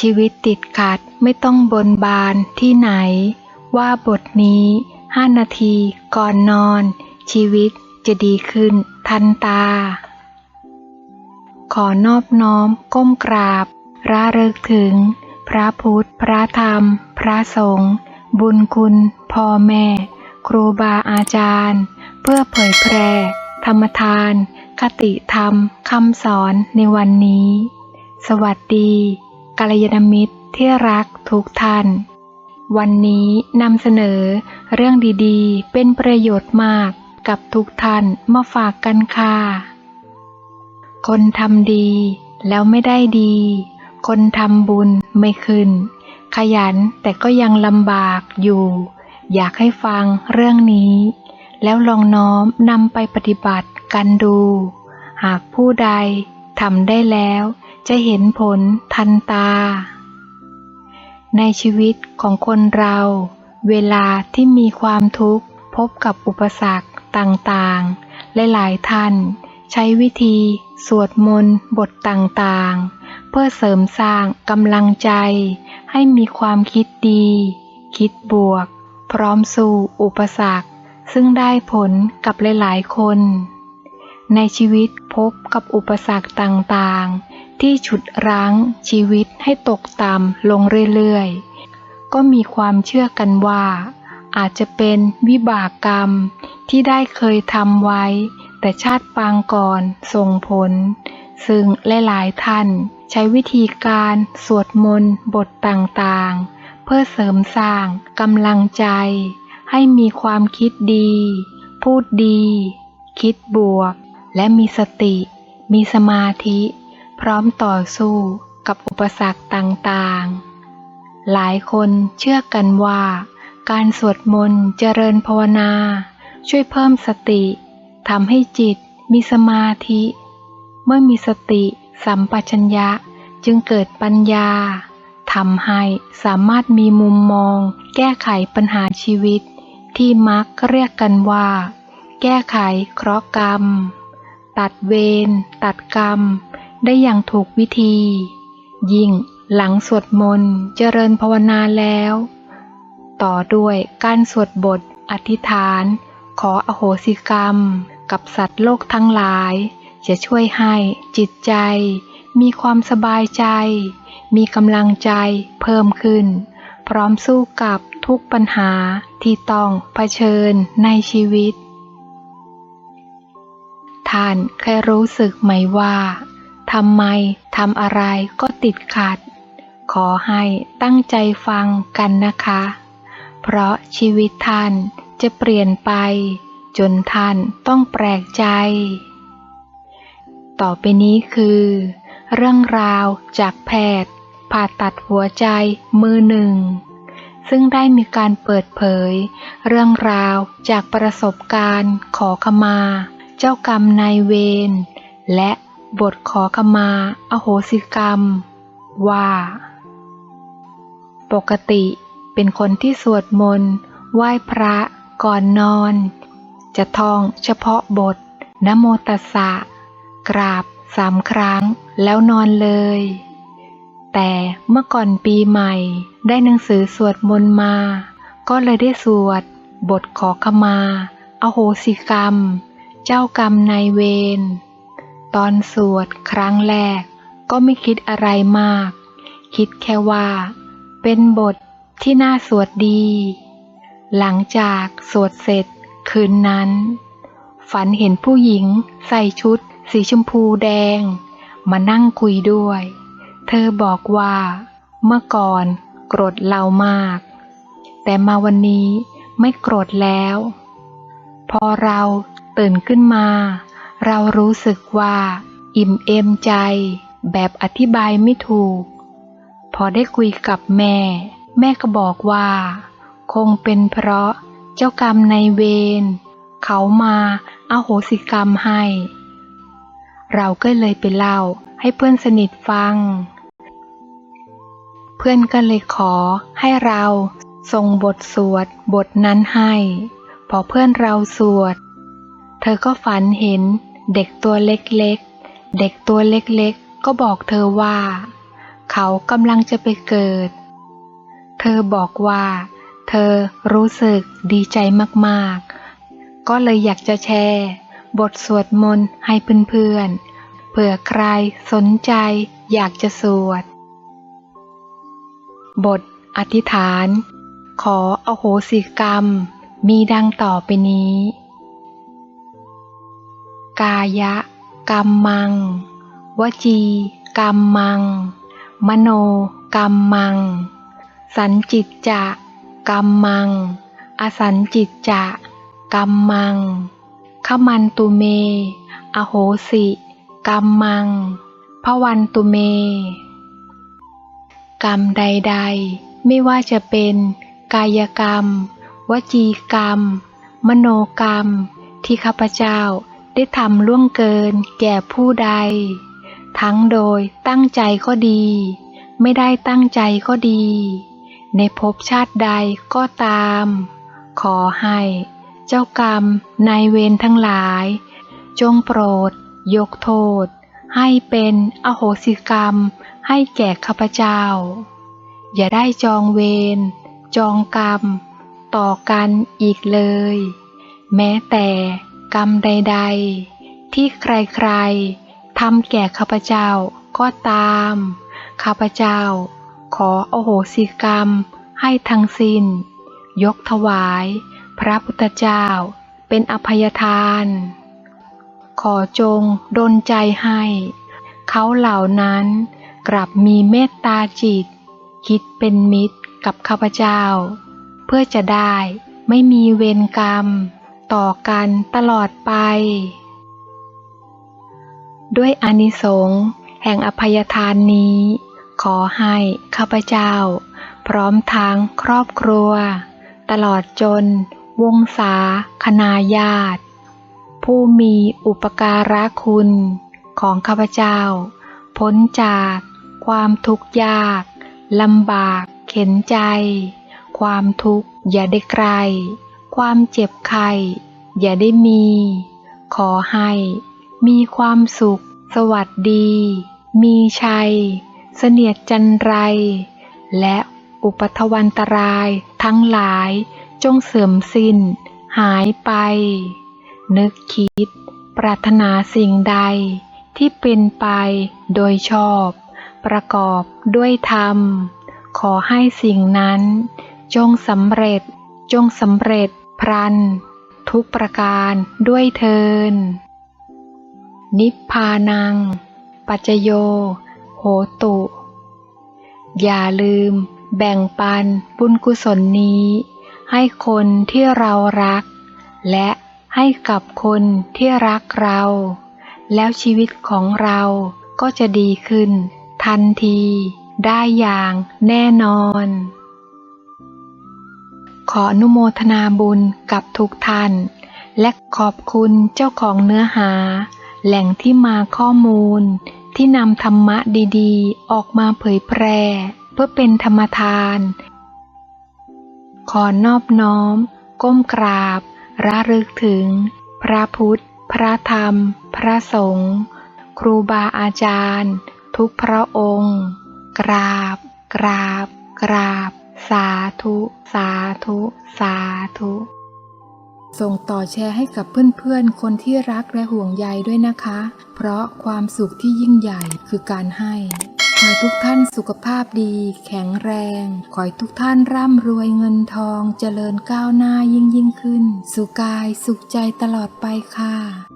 ชีวิตติดขัดไม่ต้องบนบานที่ไหน ว่าบทนี้ห้านาทีก่อนนอน ชีวิตจะดีขึ้นทันตา ขอนอบน้อมก้มกราบระลึกถึง พระพุทธ พระธรรม พระสงฆ์บุญคุณพ่อแม่ ครูบาอาจารย์ เพื่อเผยแพร่ ธรรมทาน คติธรรมคำสอนในวันนี้ สวัสดี กัลยาณมิตรที่รักทุกท่าน วันนี้นำเสนอเรื่องดีๆ เป็นประโยชน์มากกับทุกท่านมาฝากกันค่ะ คนทำดีแล้วไม่ได้ดี คนทำบุญไม่ขึ้น ขยันแต่ก็ยังลำบากอยู่ อยากให้ฟังเรื่องนี้ แล้วลองน้อมนำไปปฏิบัติกันดู หากผู้ใดทำได้แล้ว จะเห็นผลทันตา ในชีวิตของคนเรา เวลาที่มีความทุกข์พบกับอุปสรรคต่างๆ หลายๆท่าน ใช้วิธี สวดมนต์บทต่างๆ เพื่อเสริมสร้างกำลังใจ ให้มีความคิดดี คิดบวก พร้อมสู่อุปสรรค ซึ่งได้ผลกับหลายๆคน ในชีวิตพบกับอุปสรรคต่างๆ ที่ฉุดรั้งชีวิตให้ตกต่ำลงเรื่อยๆ ก็มีความเชื่อกันว่า อาจจะเป็นวิบากกรรมที่ได้เคยทำไว้ แต่ชาติปางก่อนส่งผล ซึ่งหลายๆท่านใช้วิธีการสวดมนต์บทต่างๆ เพื่อเสริมสร้างกำลังใจ ให้มีความคิดดี พูดดี คิดบวก และมีสติ มีสมาธิ ร้อมต่อสู้กับอุปสรรคต่างๆ หลายคนเชื่อกันว่า การสวดมนต์เจริญภาวนา ช่วยเพิ่มสติทำให้จิตมีสมาธิ เมื่อมีสติสัมปชัญญะจึงเกิดปัญญาทำให้สามารถมีมุมมอง แก้ไขปัญหาชีวิต ที่มักเรียกกันว่า แก้ไขเคราะห์กรรม ตัดเวรตัดกรรม ได้อย่างถูกวิธี ยิ่งหลังสวดมนต์เจริญภาวนาแล้ว ต่อด้วยการสวดบทอธิษฐาน ขออโหสิกรรม กับสัตว์โลกทั้งหลาย จะช่วยให้จิตใจ มีความสบายใจ มีกำลังใจเพิ่มขึ้น พร้อมสู้กับทุกปัญหาที่ต้องเผชิญในชีวิต ท่านเคยรู้สึกไหมว่า ทำไมทำอะไรก็ติดขัด ขอให้ตั้งใจฟังกันนะคะ เพราะชีวิตท่านจะเปลี่ยนไป จนท่านต้องแปลกใจ ต่อไปนี้คือ เรื่องราวจากแพทย์ ผ่าตัดหัวใจมือหนึ่ง ซึ่งได้มีการเปิดเผย เรื่องราวจากประสบการณ์ขอขมา เจ้ากรรมนายเวรและ บทขอขมาอโหสิกรรม ว่า ปกติเป็นคนที่สวดมนต์ไหว้พระก่อนนอน จะท่องเฉพาะบทนโมตัสสะ กราบสามครั้งแล้วนอนเลย แต่เมื่อก่อนปีใหม่ได้หนังสือสวดมนต์มา ก็เลยได้สวด บทขอขมา อโหสิกรรม เจ้ากรรมนายเวร ตอนสวดครั้งแรก ก็ไม่คิดอะไรมาก คิดแค่ว่า เป็นบทที่น่าสวดดี หลังจากสวดเสร็จคืนนั้น ฝันเห็นผู้หญิงใส่ชุด สีชมพูแดง มานั่งคุยด้วย เธอบอกว่า เมื่อก่อนโกรธเรามาก แต่มาวันนี้ไม่โกรธแล้ว พอเราตื่นขึ้นมา เรารู้สึกว่า อิ่มเอมใจ แบบอธิบายไม่ถูก พอได้คุยกับแม่ แม่ก็บอกว่า คงเป็นเพราะเจ้ากรรมในเวรเขามาเอาโหสิกรรมให้ เราก็เลยไปเล่าให้เพื่อนสนิทฟัง เพื่อนก็เลยขอให้เราส่งบทสวดบทนั้นให้ พอเพื่อนเราสวด เธอก็ฝันเห็น เด็กตัวเล็กๆ เด็กตัวเล็กๆ ก็บอกเธอว่า เขากำลังจะไปเกิด เธอบอกว่า เธอรู้สึกดีใจมากๆ ก็เลยอยากจะแชร์ บทสวดมนต์ให้เพื่อนๆ เผื่อใครสนใจอยากจะสวด บทอธิษฐาน ขออโหสิกรรม มีดังต่อไปนี้ กายะกรรมัง วจีกรรมัง มโนกรรมัง สันจิตจะกรรมัง อสันจิตจะกรรมัง ขมันตุเม อโหสิกรรมังพวันตุเม กรรมใด ๆ ไม่ว่าจะเป็นกายกรรม วจีกรรม มโนกรรม ที่ข้าพเจ้า ได้ทำล่วงเกิน แก่ผู้ใด ทั้งโดยตั้งใจก็ดี ไม่ได้ตั้งใจก็ดี ในภพชาติใดก็ตาม ขอให้ เจ้ากรรมนายเวรทั้งหลาย จงโปรด ยกโทษ ให้เป็นอโหสิกรรมให้แก่ข้าพเจ้า อย่าได้จองเวรจองกรรม ต่อกันอีกเลย แม้แต่ กรรมใด ๆ ที่ใครๆทำแก่ข้าพเจ้าก็ตาม ข้าพเจ้า ขออโหสิกรรมให้ทั้งสิ้น ยกถวาย พระพุทธเจ้าเป็นอภัยทาน ขอจงดลใจให้ เขาเหล่านั้นกลับมีเมตตาจิต คิดเป็นมิตรกับข้าพเจ้า เพื่อจะได้ไม่มีเวรกรรม ต่อกันตลอดไป ด้วยอานิสงส์แห่งอภัยทานนี้ ขอให้ข้าพเจ้า พร้อมทางครอบครัว ตลอดจน วงศาคณาญาติ ผู้มีอุปการะคุณของข้าพเจ้า พ้นจากความทุกข์ยากลำบากเข็นใจ ความทุกข์อย่าได้ไกล ความเจ็บไข้อย่าได้มี ขอให้ มีความสุข สวัสดี มีชัย เสนียดจันไร และอุปทวันตรายทั้งหลายจงเสื่อมสิ้น หายไป นึกคิด ปรารถนาสิ่งใดที่เป็นไปโดยชอบ ประกอบด้วยธรรม ขอให้สิ่งนั้น จงสำเร็จจงสำเร็จ พรัน ทุกประการด้วยเทิน นิพพานัง ปัจจโย โหตุ อย่าลืมแบ่งปันบุญกุศลนี้ ให้คนที่เรารัก และให้กับคนที่รักเรา แล้วชีวิตของเราก็จะดีขึ้น ทันทีได้อย่างแน่นอน ขออนุโมทนาบุญกับทุกท่าน และขอบคุณเจ้าของเนื้อหา แหล่งที่มาข้อมูล ที่นำธรรมะดีๆ ออกมาเผยแพร่ เพื่อเป็นธรรมทาน ขอนอบน้อม ก้มกราบ ระลึกถึง พระพุทธ พระธรรม พระสงฆ์ครูบาอาจารย์ ทุกพระองค์ กราบ กราบ กราบ สาธุ สาธุ สาธุ ส่งต่อแชร์ให้กับเพื่อนๆ คนที่รักและห่วงใยด้วยนะคะ เพราะความสุขที่ยิ่งใหญ่คือการให้ขอให้ทุกท่านสุขภาพดี แข็งแรง ขอให้ทุกท่านร่ำรวยเงินทองเจริญก้าวหน้ายิ่งยิ่งขึ้น สุขกายสุขใจตลอดไปค่ะ